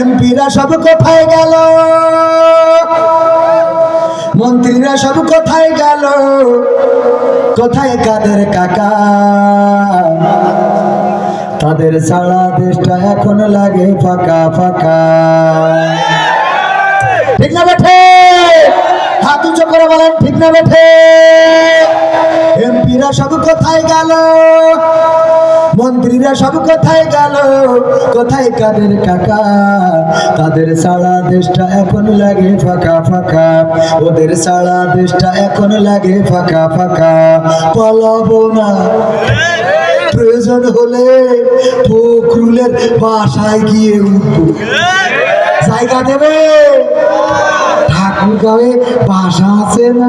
এমপিরা সব কোথায় গেল? মন্ত্রীরা সব কোথায় গেল? কোথায় কাদের কাকা? তাদের সারা দেশটা এখন লাগে ফাঁকা ফাঁকা। ঠিক না বেঠে? হাত উঁচু করে বলেন, ঠিক না বেঠে? এমপিরা সব কোথায় গেল? মন্ত্রীরা সব কোথায় গেল? কোথায় কাদের কাকা? তাদের সারা দেশটা এখন লাগে ফাঁকা ফাঁকা। ওদের সারা দেশটা এখন লাগে ফাঁকা ফাঁকা। পালাবো না। প্রয়োজন হলে ফখরুলের বাসায় গিয়ে উঠবো। জায়গা দেবে? ঠাকুর গাঁয়ে বাসা আছে না?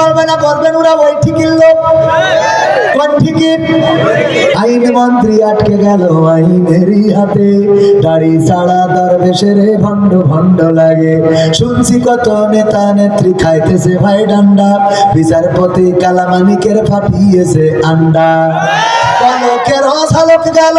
বলবে না বলবেন ওরা ওই ঠিকির লোক। আইন মন্ত্রী আটকে গেল হাতে দাড়ি ছাড়া দরবেশের ভণ্ড ভণ্ড লাগে। শুনছি কত নেতা নেত্রী খাইতেছে ভাই ডান্ডা। বিচারপতি কালামানিকের ফাটিয়েছে আন্ডা। পলকের ঝালক গেল।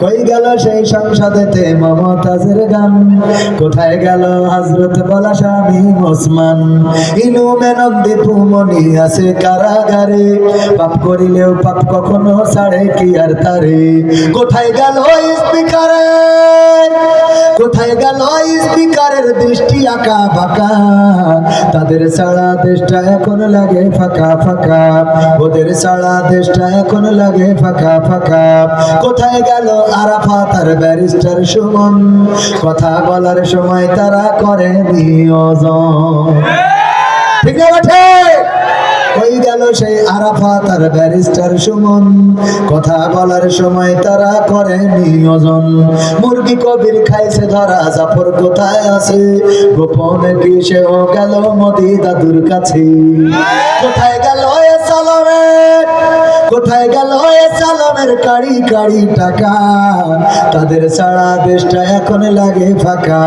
কই গেল সেই সংসদেতে মমতাজের গান? কোথায় গেল হজরত বলা স্বামী ওসমান? ইনু মেনক মনি আছে কারাগারে। পাপ করিলেও পাপ কখনো ছাড়ে কি আর তারে? কোথায় গেল স্পিকারে কোথায় গেল স্পিকারের দৃষ্টি আঁকা বাঁকা? তাদের সারা দেশটা এখন লাগে ফাঁকা ফাঁকা। ওদের সারা দেশটা এখন লাগে ফাঁকা ফাঁকা। কোথায় গেল আরাফাত আর ব্যারিস্টার সুমন? কথা বলার সময় তারা করে নিয়োজন ঠিক না ওই গেল সেই আরাফাত আর ব্যারিস্টার সুমন। কথা বলার সময় তারা করে নিয়োজন মুরগি কবির খাইছে ধরা, জাফর কোথায় আছে? গোপনে কি সেও গেল মোদি দাদুর কাছে? কোথায় গেল এ সালামের? কোথায় গেল এ সালামের কাড়ি কাড়ি টাকা? তাদের সারা দেশটা এখন লাগে ফাঁকা।